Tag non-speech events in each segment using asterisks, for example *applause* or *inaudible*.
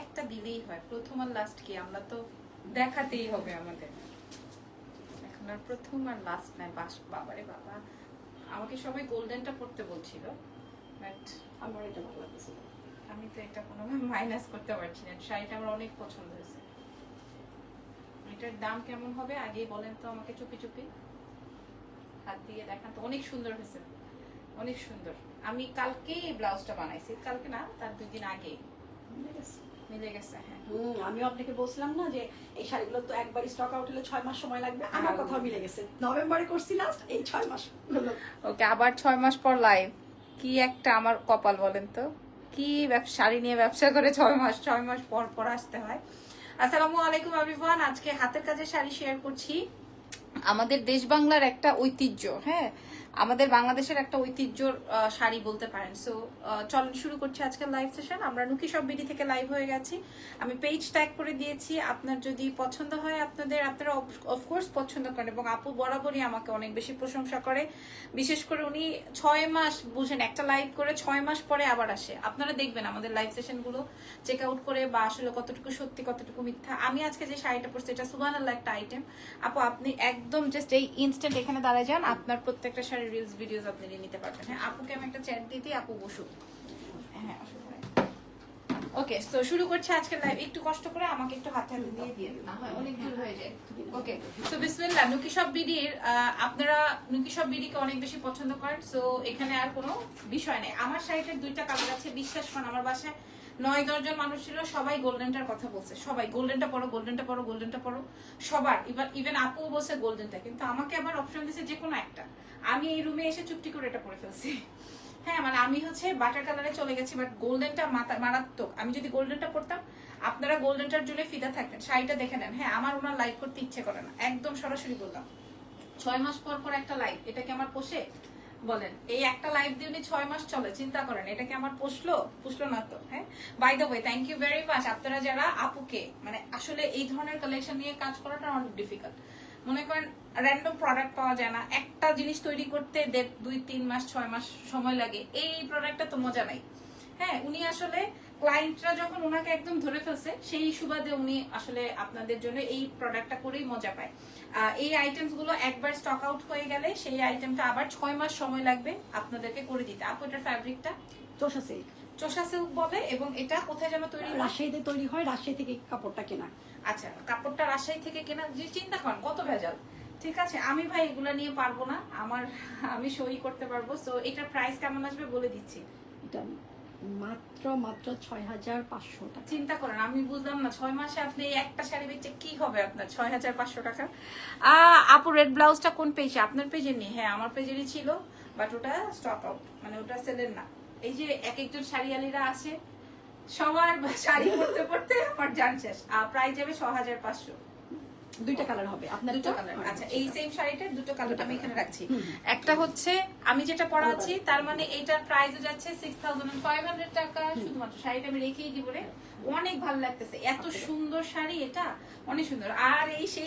একটা দিলেই হয়। প্রথম আর লাস্ট কি? আমরা তো দেখাতেই হবে আমাদের। এখন আর প্রথম আর লাস্ট নাই। বাস বাবারে বাবা। আমাকে সবাই গোল্ডেনটা পড়তে বলছিল বাট আমার এটা ভালো লাগতেছে আমি তো এটা কোনোভাবে মাইনাস করতে পারছি না। শাড়িটা আমার অনেক পছন্দ হয়েছে। এটার দাম কেমন হবে? আগেই বলেন তো আমাকে চুপি চুপি। হাত দিয়ে দেখান তো। অনেক সুন্দর হয়েছে। অনেক সুন্দর। আমি কালকেই এই ব্লাউজটা বানাইছি। কালকে না তার দুই দিন আগে বুঝে গেছে? মিলে গেছে হ্যাঁ। হুম, আমিও আপনাকে বলছিলাম না যে এই শাড়িগুলো তো একবার স্টক আউট হলে ছয় মাস সময় লাগবে আমার কথা মিলে গেছে। নভেম্বরে করছি লাস্ট এই ছয় মাস ওকে আবার ছয় মাস পর লাইভ কি একটা আমার কপাল বলেন তো? কি শাড়ি নিয়ে ব্যবসা করে ছয় মাস ছয় মাস পর পর আসতে হয়। আসসালামু আলাইকুম এভরিওয়ান আজকে হাতের কাজে শাড়ি শেয়ার করছি। আমাদের দেশ বাংলার একটা ঐতিহ্য হ্যাঁ? আমাদের বাংলাদেশের একটা ঐতিহ্যর শাড়ি বলতে পারেন। সো চল শুরু করছি আজকের লাইভ সেশন আমরা নুকি সব বিডি থেকে লাইভ হয়ে গেছি। আমি পেজ ট্যাগ করে দিয়েছি। আপনার যদি পছন্দ হয় আপনাদের, আপনারা অফকোর্স পছন্দ করেন এবং আপু বরাবরই আমাকে অনেক বেশি প্রশংসা করে। বিশেষ করে উনি ছয় মাস, বুঝেন, একটা লাইভ করে ছয় মাস পরে আবার আসে। আপনারা দেখবেন আমাদের লাইভ সেশনগুলো চেক আউট করে বা আসলে কতটুকু সত্যি, কতটুকু মিথ্যা। আমি আজকে যে শাড়িটা পরছি, এটা সুবান একটা আইটেম আপু, আপনি একদম জাস্ট এই ইনস্ট্যান্ট এখানে দাঁড়ায় যান। আপনার প্রত্যেকটা শাড়ির রিলস ভিডিওস আপনি নিতে পারবেন। হ্যাঁ আপুকে আমি একটা চ্যাট দিই, আপু বসুক। হ্যাঁ ওকে তো শুরু করছে আজকের লাইভ একটু কষ্ট করে আমাকে একটু হাতে হাতে দিয়ে দিয়ে না হয় অনেক দূর হয়ে যায়। ওকে তো বিসমিল্লাহ নুকি সব বিডির আপনারা নুকি সব বিডিকে অনেক বেশি পছন্দ করেন সো এখানে আর কোনো বিষয় নেই। আমার শাড়িটার দুইটা কালার আছে বিশ্বাস করেন আমার বাসায়। নয় দশজন মানুষ ছিল সবাই গোল্ডেনটার কথা বলছে। সবাই গোল্ডেনটা পড়ো গোল্ডেনটা পড়ো গোল্ডেনটা পড়ো। সবার এবার ইভেন আপু বলছে গোল্ডেনটা কিন্তু আমাকে আবার অপশন দিয়েছে যে কোনো একটা। আমি এই রুমে এসে চুপটি করে এটা পরে ফেলছি। হ্যাঁ মানে আমি হচ্ছে বাটার কালারে চলে গেছি বাট গোল্ডেনটা মারাত্মক। আমি যদি গোল্ডেনটা পরতাম, আপনারা গোল্ডেনটার জুড়ে ফিদা থাকতেন, শাড়িটা দেখে নেন। হ্যাঁ আমার ওনার লাইভ করতে ইচ্ছে করে না। একদম সরাসরি বললাম। ছয় মাস পর পর একটা লাইভ এটা কি আমার পোষে? বলেন, এই একটা লাইভ দিয়ে উনি ছয় মাস চলে, চিন্তা করেন, এটা কি আমার পোষলো? পুষলো না তো হ্যাঁ? By the way thank you very much আপনারা যারা আপুকে মানে আসলে এই ধরনের কালেকশন নিয়ে কাজ করাটা অনেক ডিফিকাল্ট মনে করেন র্যান্ডম প্রোডাক্ট পাওয়া যায় না। একটা জিনিস তৈরি করতে দেড় দুই, তিন মাস, ছয় মাস সময় লাগে। এই প্রোডাক্টটা তো মজা নাই। হ্যাঁ উনি আসলে ক্লায়েন্টরা যখন ওনাকে একদম ধরে ফেলছে, সেই সুবাদে উনি আসলে আপনাদের জন্য এই প্রোডাক্টটা করেই মজা পায়। এই আইটেমসগুলো একবার স্টক আউট হয়ে গেলে সেই আইটেমটা আবার ছয় মাস সময় লাগবে আপনাদেরকে করে দিতে। আপু, এটার ফ্যাব্রিকটা চোষা সিল্ক চোষা সিল্ক বলে এবং এটা কোথায় যেন তৈরি রাজশাহীতে তৈরি হয় রাজশাহী থেকে কাপড়টা কেনা। আচ্ছা কাপড়টা রাজশাহী থেকে কেনা যে চিন্তা করেন কত ভেজাল? ঠিক আছে আমি ভাই এগুলা নিয়ে পারব না আমার আমি সই করতে পারব সো এটার প্রাইস কেমন আসবে বলে দিচ্ছি। এটা মাত্র মাত্র ছয় হাজার পাঁচশো টাকা। চিন্তা করেন আমি বুঝলাম না ছয় মাসে আপনি একটা শাড়ি বেচে কি হবে আপনার ছয় হাজার পাঁচশো টাকা? আহ, আপু রেড ব্লাউজটা কোন পেজে আপনার পেজে নেই হ্যাঁ আমার পেজেরই ছিল বাট ওটা স্টক আউট মানে ওটা সেলের না। এই যে এক একজন শাড়িয়ালিরা আছে, সবার শাড়ি পরতে পরতে আমার জান শেষ। প্রাইস যাবে ছ হাজার পাঁচশো। দুইটা কালার হবে আপনার দুটো কালার আচ্ছা এই সেম শাড়িটার দুটো কালার আমি এখানে রাখছি। একটা হচ্ছে আমি যেটা তার মানে এইটার প্রাইস যাচ্ছে সিক্স থাউজেন্ড ফাইভ হান্ড্রেড টাকা। শুধুমাত্র শাড়িটা আমি রেখেই দিব রে। অনেক ভালো লাগতেছে। এত সুন্দর শাড়ি এটা অনেক সুন্দর। আর এই সেই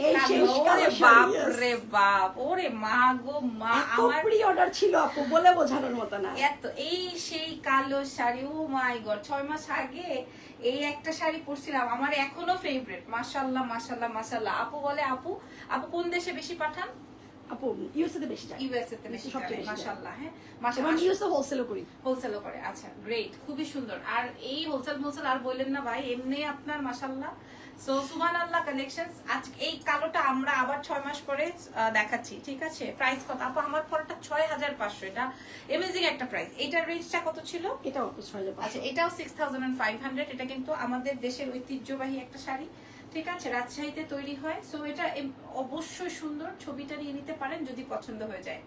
ওরে বাপ রে বাপ ওরে মা গো মা আমার প্রি অর্ডার ছিল আপু বলে বোঝানোর মতো না। এত এই সেই কালো শাড়ি ও মাই গড ছয় মাস আগে এই একটা শাড়ি পরছিলাম আমার এখনও ফেভারিট মাশাল্লাহ মাশাল্লাহ মাশাল্লাহ। আপু বলে আপু আপু কোন দেশে বেশি পাঠান? আপু ইউএসএ তে বেশি যায় ইউএসএ তে বেশি সবচেয়ে যায়। হ্যাঁ। ইউএসএ হোলসেলও করি। হোলসেলও করে আচ্ছা গ্রেট খুবই সুন্দর। আর এই হোলসেল হোলসেল আর বললেন না ভাই এমনি আপনার মাশাল্লাহ সো সুমান আল্লাহ কালেকশনস আজ এই কালোটা আমরা আবার ছয় মাস পরে দেখাচ্ছি ঠিক আছে? প্রাইস কত? আপু আমার পরটা ছয় হাজার পাঁচশো এটা এমেজিং একটা প্রাইস এটার রেঞ্জটা কত ছিল? এটাও ছয় হাজার আচ্ছা এটাও সিক্স থাউজেন্ড ফাইভ হান্ড্রেড এটা কিন্তু আমাদের দেশের ঐতিহ্যবাহী একটা শাড়ি। ঠিক আছে, রাজশাহীতে তৈরি হয়। সো এটা অবশ্যই সুন্দর। ছবিটা নিয়ে নিতে পারেন যদি পছন্দ হয়ে যায়।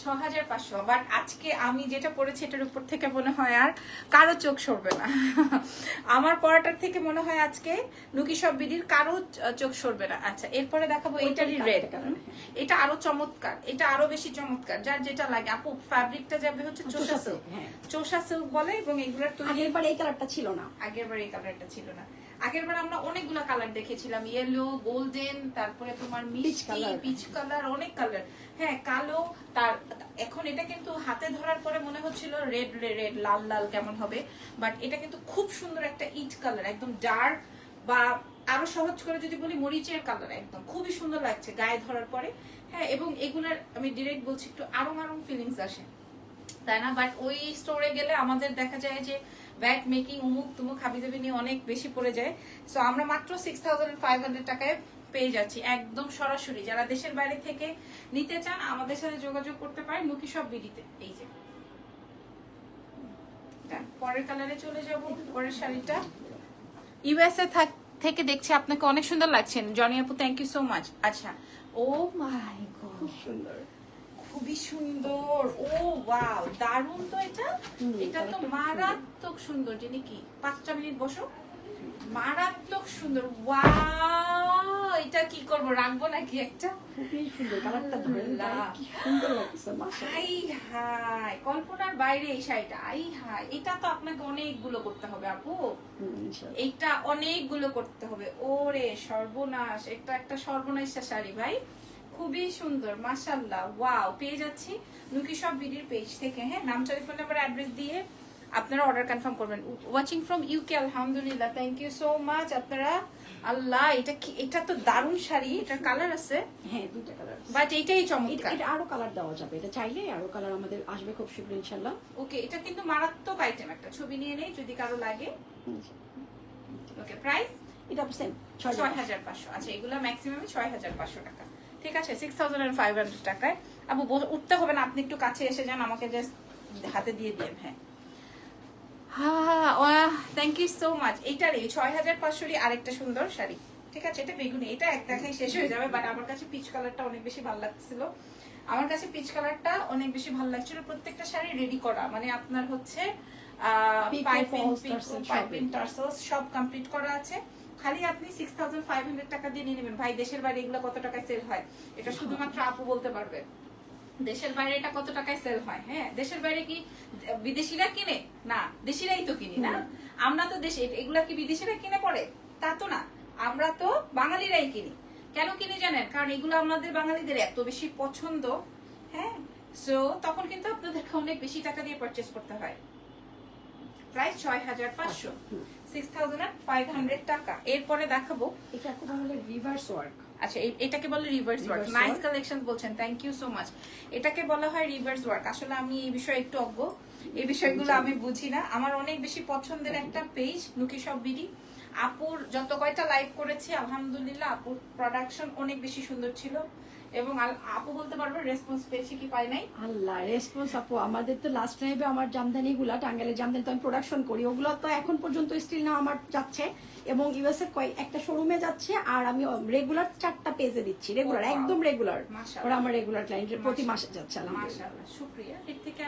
ছ হাজার পাঁচশো। বাট আজকে আমি যেটা পড়েছি এটার উপর থেকে মনে হয় আর কারও চোখ সরবে না। আমার পড়াটার থেকে মনে হয় আজকে নুকি সব বিডির কারও চোখ সরবে না। আচ্ছা এরপরে দেখাবো এইটারই রেড কালার এটা আরও চমৎকার। এটা আরও বেশি চমৎকার। যার যেটা লাগে। আপু ফ্যাব্রিকটা যাবে হচ্ছে চোষা সিল্ক হ্যাঁ। চোষা সিল্ক বলে এবং এগুলোর তৈরি আগের বার এই কালারটা ছিল না। আগের বার এই কালারটা ছিল না। আগের বার আমরা অনেকগুলো কালার দেখেছিলাম ইয়েলো গোল্ডেন তারপরে তোমার মিষ্টি। পিচ কালার অনেক কালার হ্যাঁ কালো তার এখন এটা কিন্তু হাতে ধরার পরে মনে হচ্ছিল রেড রেড লাল লাল কেমন হবে। বাট এটা কিন্তু খুব সুন্দর একটা ইট কালার একদম ডার্ক বা আরও সহজ করে যদি বলি মরিচের কালার একদম। খুবই সুন্দর লাগছে গায়ে ধরার পরে। হ্যাঁ এবং এগুলার আমি ডিরেক্ট বলছি একটু আরং আরং ফিলিংস আসে। তাই না? বাট ওই স্টোরে গেলে আমাদের দেখা যায় যে ব্যাট মেকিং উমুক তুমুক হাবি জাবি নিয়ে অনেক বেশি পড়ে যায়। সো আমরা মাত্র সিক্স থাউজেন্ড ফাইভ হান্ড্রেড টাকায় পেয়ে যাচ্ছি, একদম সরাসরি। যারা দেশের বাইরে থেকে নিতে চান, আমাদের সাথে যোগাযোগ করতে পারেন মুখী সব বিডিতে। এই যে। পরের কালারে চলে যাব, পরের শাড়িটা। ইউএসএ থেকে দেখছি আপনাকে অনেক সুন্দর লাগছেন জনি আপু থ্যাংক ইউ সো মাচ আচ্ছা ও মাই গড খুব সুন্দর। খুবই সুন্দর। ও ওয়াও দারুণ তো এটা। এটা তো মারাত্মক সুন্দর। যিনি কি? পাঁচটা মিনিট বসো। মারাত্মক সুন্দর। ওয়াও এটা কি করব? রাখব নাকি একটা? খুবই সুন্দর। কালারটা। গায়ে কি সুন্দর লাগছে আই হাই কল্পনার বাইরে এই শাড়িটা। আই হাই এটা তো আপনাকে অনেকগুলো করতে হবে আপু। এইটা অনেকগুলো করতে হবে। ওরে সর্বনাশ এটা একটা সর্বনাশা শাড়ি ভাই। খুবই সুন্দর মাশাল্লাহ ওয়াও পেয়ে যাচ্ছি নুকি সব বিডির পেজ থেকে হ্যাঁ নাম টেলিফোন নাম্বার অ্যাড্রেস দিয়ে আপনারা অর্ডার কনফার্ম করবেন। ওয়াচিং ফ্রম ইউকে আলহামদুলিল্লাহ থ্যাংক ইউ সো মাচ আপনারা আল্লাহ এটা কি এটা তো দারুণ শাড়ি এটার কালার আছে? হ্যাঁ দুইটা কালার বাট এইটাই চমৎকার। এটা আরও কালার দেওয়া যাবে এটা চাইলে আরও কালার আমাদের আসবে খুব শীঘ্র ইনশাল্লাহ ওকে এটা কিন্তু মারাত্মক আইটেম একটা ছবি নিয়ে নেই যদি কারও লাগে। ওকে প্রাইস এটা সেম ছয় হাজার। পাঁচশো। আচ্ছা এগুলো ম্যাক্সিমাম ছয় হাজার পাঁচশো টাকা। ঠিক আছে? Six thousand and five hundred টাকায়। আবু উঠতে হবে না আপনি একটু কাছে এসে যান আমাকে জাস্ট হাতে দিয়ে দিন হ্যাঁ। হ্যাঁ থ্যাংক ইউ সো মাচ এইটারই ছয় হাজার পাঁচশোরই আরেকটা সুন্দর শাড়ি। ঠিক আছে? এটা বেগুনি এটা এক দেখাই শেষ হয়ে যাবে বাট আমার কাছে পিচ কালারটা অনেক বেশি ভালো লাগছিল। আমার কাছে পিচ কালারটা অনেক বেশি ভালো লাগছিল প্রত্যেকটা শাড়ি রেডি করা। মানে আপনার হচ্ছে পাইপিং। টার্সেলস সব কমপ্লিট করা আছে। খালি আপনি সিক্স থাউজেন্ড ফাইভ হান্ড্রেড টাকা দিয়ে নিয়ে নেবেন। ভাই দেশের বাইরে এগুলো কত টাকায় সেল হয়? এটা শুধুমাত্র আপু বলতে পারবে। দেশের বাইরে এটা কত টাকায় সেল হয়? হ্যাঁ দেশের বাইরে কি বিদেশিরা কিনে? না দেশিরাই তো কিনি না? আমরা তো দেশে এগুলা কি বিদেশিরা কিনে পড়ে তা তো না। আমরা তো বাঙালিরাই কিনি। কেন কিনে জানেন? কারণ এগুলো আমাদের বাঙালিদের এত বেশি পছন্দ হ্যাঁ? সো তখন কিন্তু আপনাদেরকে অনেক বেশি টাকা দিয়ে পারচেস করতে হয়। প্রাইস ছয় হাজার পাঁচশো। সিক্স থাউজেন্ড ফাইভ হান্ড্রেড টাকা। এরপরে দেখাবো। এটা খুব হলে রিভার্স ওয়ার্ক আচ্ছা এটাকে বলে রিভার্স ওয়ার্ক নাইস কালেকশন বলছেন থ্যাংক ইউ সো মাচ এটাকে বলা হয় রিভার্স ওয়ার্ক আসলে আমি এই বিষয়ে একটু অজ্ঞ। এই বিষয়গুলো আমি বুঝি না। আমার অনেক বেশি পছন্দের একটা পেজ নুকি সব বিডি আপুর যত কয়টা লাইভ করেছি আলহামদুলিল্লাহ আপুর প্রোডাকশন অনেক বেশি সুন্দর ছিল। এবং আপু বলতে পারবে রেসপন্স পেয়েছি কি পাই নাই। আল্লাহ রেসপন্স আপু আমাদের তো লাস্ট টাইমে আমার জামদানি গুলা টাঙ্গাইলের জামদানি তো আমি প্রোডাকশন করি ওগুলো তো এখন পর্যন্ত স্টিল না আমার যাচ্ছে। এবং ইউএসএ কয়েক একটা শোরুমে যাচ্ছে আর আমি রেগুলার চারটা পেজে দিচ্ছি রেগুলার একদম রেগুলার ওরা আমার রেগুলার ক্লায়েন্ট প্রতি মাসে যাচ্ছে আলহামদুলিল্লাহ। শুকরিয়া। এর থেকে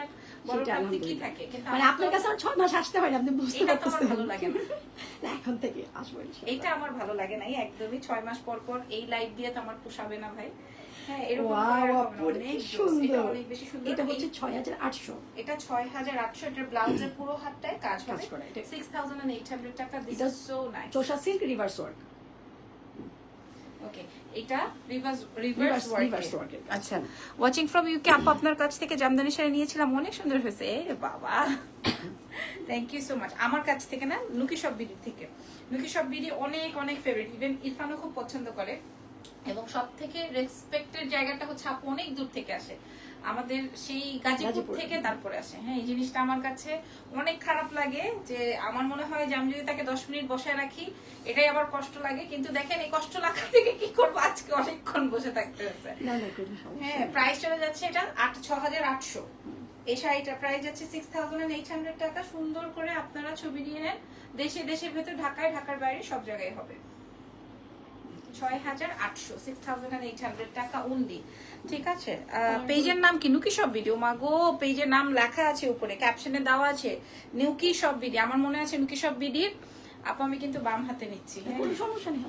মানে আপনার কাছে আমার ছয় মাস আসতে হয় না আপনি বুঝতে এটা পারতেছেন। ভালো লাগে না। *laughs* এখন থেকে আসব। এইটা আমার ভালো লাগে না একদমই। ছয় মাস পর পর এই লাইভ দিয়ে তো আমার পোষাবে না ভাই। এরকম Wow, করে এরকম আপু, অনেক কি জোস, এটা সুন্দর। অনেক বেশি সুন্দর। এটা এই- হচ্ছে ছয় হাজার আটশো। এটা ছয় হাজার আটশো এটার ব্লাউজের পুরো হাতটায় কাজ কাজ হবে সিক্স থাউজেন্ড এইট হান্ড্রেড টাকা এটা সো নাইস চোষা সিল্ক রিভার্স ওয়ার্ক ওকে এটা রিভার্স রিভার্স রিভার্স রিভার্স আচ্ছা ওয়াচিং ফ্রম ইউকে আপু আপনার কাছ থেকে জামদানি শাড়ি নিয়েছিলাম অনেক সুন্দর হয়েছে। বাবা। থ্যাংক ইউ সো মাচ আমার কাছ থেকে না নুকি সব বিডি থেকে। নুকি সব বিডি অনেক অনেক ফেভারিট ইভেন ইরফানও খুব পছন্দ করে। এবং সব থেকে রেসপেক্টের জায়গাটা হচ্ছে আপু অনেক দূর থেকে আসে। আমাদের সেই গাজীপুর। থেকে তারপরে আসে। হ্যাঁ এই জিনিসটা আমার কাছে অনেক খারাপ লাগে যে আমার মনে হয় যে আমি যদি তাকে দশ মিনিট বসায় রাখি এটাই আবার কষ্ট লাগে। কিন্তু দেখেন এই কষ্ট লাগা থেকে কি করব? আজকে অনেকক্ষণ বসে থাকতে হয়েছে। সমস্যা হ্যাঁ প্রাইস চলে যাচ্ছে এটা আট ছ হাজার আটশো এই শাড়িটা প্রাইস যাচ্ছে সিক্স থাউজেন্ড এইট হান্ড্রেড টাকা। সুন্দর করে আপনারা ছবি নিয়ে নেন। দেশে দেশের ভেতর ঢাকায় ঢাকার বাইরে সব জায়গায় হবে। ছয় হাজার আটশো সিক্স থাউজেন্ড এইট হান্ড্রেড টাকা উনলি ঠিক আছে? পেজের নাম কি? নুকি সব ভিডিও মা গো পেজের নাম লেখা আছে উপরে ক্যাপশনে দেওয়া আছে নুকি সব ভিডিও আমার মনে আছে নুকি সব ভিডির আপু আমি কিন্তু বাম হাতে নিচ্ছি হ্যাঁ? সমস্যা নেই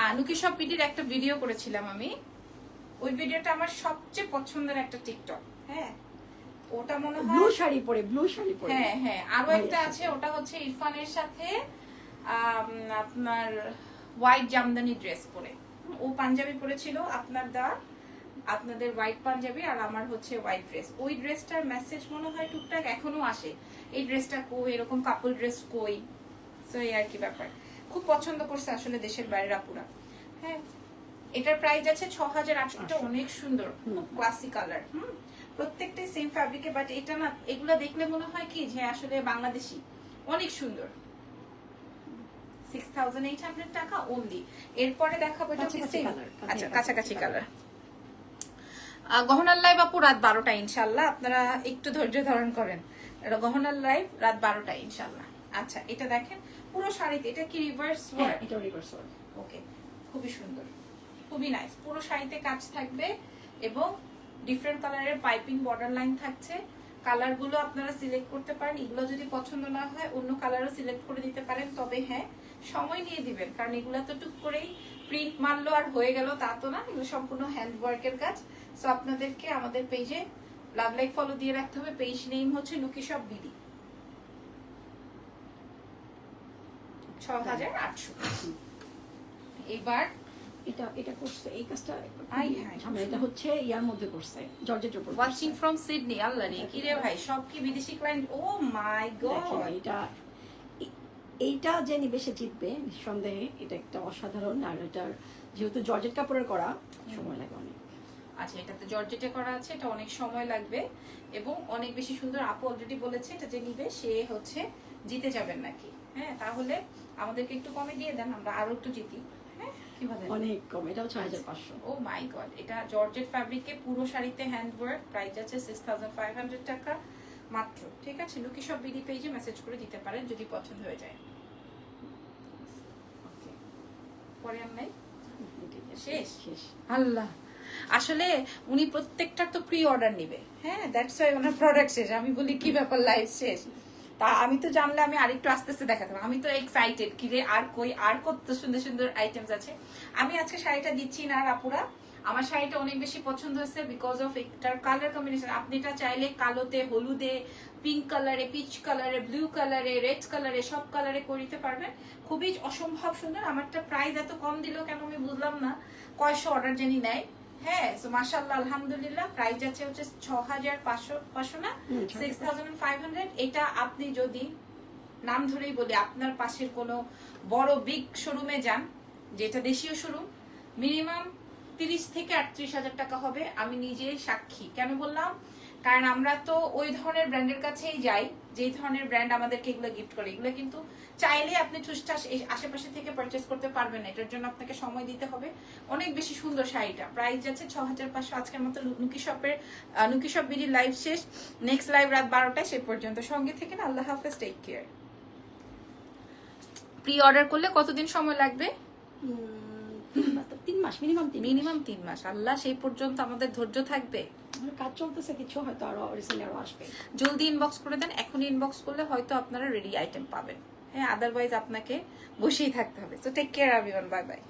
আর নুকি সব পিডির একটা ভিডিও করেছিলাম আমি। ওই ভিডিওটা আমার সবচেয়ে পছন্দের একটা টিকটক হ্যাঁ? ওটা মনে হয় ব্লু শাড়ি পরে ব্লু শাড়ি পরে। হ্যাঁ হ্যাঁ। আরও একটা আছে। ওটা হচ্ছে ইরফানের সাথে আপনার হোয়াইট জামদানি ড্রেস পরে। ও পাঞ্জাবি পরেছিল আপনার দা আপনাদের হোয়াইট পাঞ্জাবি আর আমার হচ্ছে হোয়াইট ড্রেস ওই ড্রেসটার মেসেজ মনে হয় টুকটাক এখনও আসে। এই ড্রেসটা কই এরকম কাপল ড্রেস কই? সো এই আর কি ব্যাপার। খুব পছন্দ করছে আসলে দেশের বাইরের আপুরা। হ্যাঁ এটার প্রাইস আছে ছ হাজার আটশো। এটা অনেক সুন্দর খুব ক্লাসি কালার হুম। প্রত্যেকটাই সেম ফ্যাব্রিকে বাট এটা না এগুলো দেখলে মনে হয় কি যে আসলে বাংলাদেশি অনেক সুন্দর। সিক্স থাউজেন্ড এইট হান্ড্রেড টাকা অনলি এরপরে দেখাবো এটা আচ্ছা কাছাকাছি কালার গহনার লাইভ আপু রাত বারোটা ইনশাল্লাহ আপনারা একটু ধৈর্য ধারণ করেন। গহনার লাইভ রাত বারোটা ইনশাল্লাহ আচ্ছা এটা দেখেন পুরো শাড়িতে। এটা কি রিভার্স এটা রিভার্স ওকে খুবই সুন্দর। খুবই নাইস পুরো শাড়িতে কাজ থাকবে এবং ডিফারেন্ট কালারের পাইপিং বর্ডার লাইন থাকছে। কালারগুলো আপনারা সিলেক্ট করতে পারেন। এগুলো যদি পছন্দ না হয় অন্য কালারও সিলেক্ট করে দিতে পারেন। তবে হ্যাঁ সময় নিয়ে দিবেন। কারণ এগুলো তো টুক করেই প্রিন্ট মারলো আর হয়ে গেল তা তো না এগুলো সম্পূর্ণ হ্যান্ড ওয়ার্কের কাজ। সো আপনাদেরকে আমাদের পেজে লাভ লাইক ফলো দিয়ে রাখতে হবে। পেজ নেম হচ্ছে লুকি সব বিডি ছ হাজার আটশো। এবার এটা এটা করছে এই কাজটা আই। ঝামেলা এটা হচ্ছে ইয়ার মধ্যে করছে জর্জেটের উপর ওয়াচিং ফ্রম সিডনি আল্লাহ রে কি রে ভাই সব কি বিদেশি ক্লায়েন্ট ও মাই গড এটা এইটা যে নিবে সে জিতবে নিঃসন্দেহে এটা একটা অসাধারণ আর এটার যেহেতু জর্জেট কাপড়ের করা সময় লাগে অনেক। আচ্ছা এটাতে জর্জেটে করা আছে এটা অনেক সময় লাগবে এবং অনেক বেশি সুন্দর আপু অলরেডি বলেছে এটা যে নিবে সে হচ্ছে জিতে যাবেন নাকি? হ্যাঁ তাহলে আমাদেরকে একটু কমে দিয়ে দেন আমরা আরও একটু জিতি। হ্যাঁ অনেক কম এটাও ছয় হাজার পাঁচশো। ও মাই গড এটা জর্জেট ফ্যাব্রিকে পুরো শাড়িতে হ্যান্ড ওয়ার্ক প্রাইস আছে সিক্স থাউজেন্ড ফাইভ হান্ড্রেড টাকা। মাত্র ঠিক আছে? লুকি সব বিডি পেজে মেসেজ করে দিতে পারেন যদি পছন্দ হয়ে যায়। পরে আর নাই? শেষ? শেষ আল্লাহ। আসলে উনি প্রত্যেকটার তো প্রি অর্ডার নিবে। হ্যাঁ দ্যাটস ওয়াই ওনার প্রোডাক্ট শেষ। আমি বলি কি ব্যাপার লাইফ শেষ? তা আমি তো জানলে আমি আরেকটু আস্তে আস্তে দেখাতাম। আমি তো এক্সাইটেড কি রে আর কই আর কত সুন্দর সুন্দর আইটেমস আছে। আমি আজকে শাড়িটা দিচ্ছি না আপুরা। আমার শাড়িটা অনেক বেশি পছন্দ হয়েছে বিকজ অফ এটার কালার কম্বিনেশন আপনি এটা চাইলে কালোতে হলুদে পিঙ্ক কালারে পিচ কালারে ব্লু কালারে রেড কালারে সব কালারে করিতে পারবেন। খুবই অসম্ভব সুন্দর। আমারটা প্রাইস এত কম দিল কেন আমি বুঝলাম না। কয়শো অর্ডার জানি নেয়। হ্যাঁ তো মাশাল্লাহ আলহামদুলিল্লাহ প্রাইস আছে হচ্ছে ছ হাজার পাঁচশো পাঁচশো না? Hmm, six thousand five hundred এটা আপনি যদি নাম ধরেই বলি আপনার পাশের কোনো বড় বিগ শোরুমে যান যেটা দেশীয় শোরুম মিনিমাম তিরিশ থেকে আটত্রিশ হাজার টাকা হবে। আমি নিজে সাক্ষী। কেন বললাম? কারণ আমরা তো ওই ধরনের ব্র্যান্ডের কাছেই যাই যে ধরনের ব্র্যান্ড আমাদেরকে এগুলো গিফট করে। এগুলো কিন্তু চাইলে আপনি ঠুসঠাস আশেপাশে থেকে পারচেস করতে পারবেন না। এটার জন্য আপনাকে সময় দিতে হবে। অনেক বেশি সুন্দর শাড়িটা। প্রাইস যাচ্ছে ছ হাজার পাঁচশো। আজকের মতো নুকি শপের নুকি শপ বিডি লাইভ শেষ। নেক্সট লাইভ রাত বারোটায় সে পর্যন্ত। সঙ্গে থেকে না, আল্লাহ হাফেজ টেক কেয়ার প্রি অর্ডার করলে কতদিন সময় লাগবে? তিন মাস মিনিমাম তিন মিনিমাম তিন মাস। আল্লাহ সেই পর্যন্ত আমাদের ধৈর্য থাকবে। আমার কাজ চলতেছে কিছু হয়তো আরও রিসেন্ট আরও আসবে। জলদি ইনবক্স করে দেন এখন ইনবক্স করলে হয়তো আপনারা রেডি আইটেম পাবেন। হ্যাঁ আদারওয়াইজ আপনাকে বসেই থাকতে হবে। So take care everyone bye bye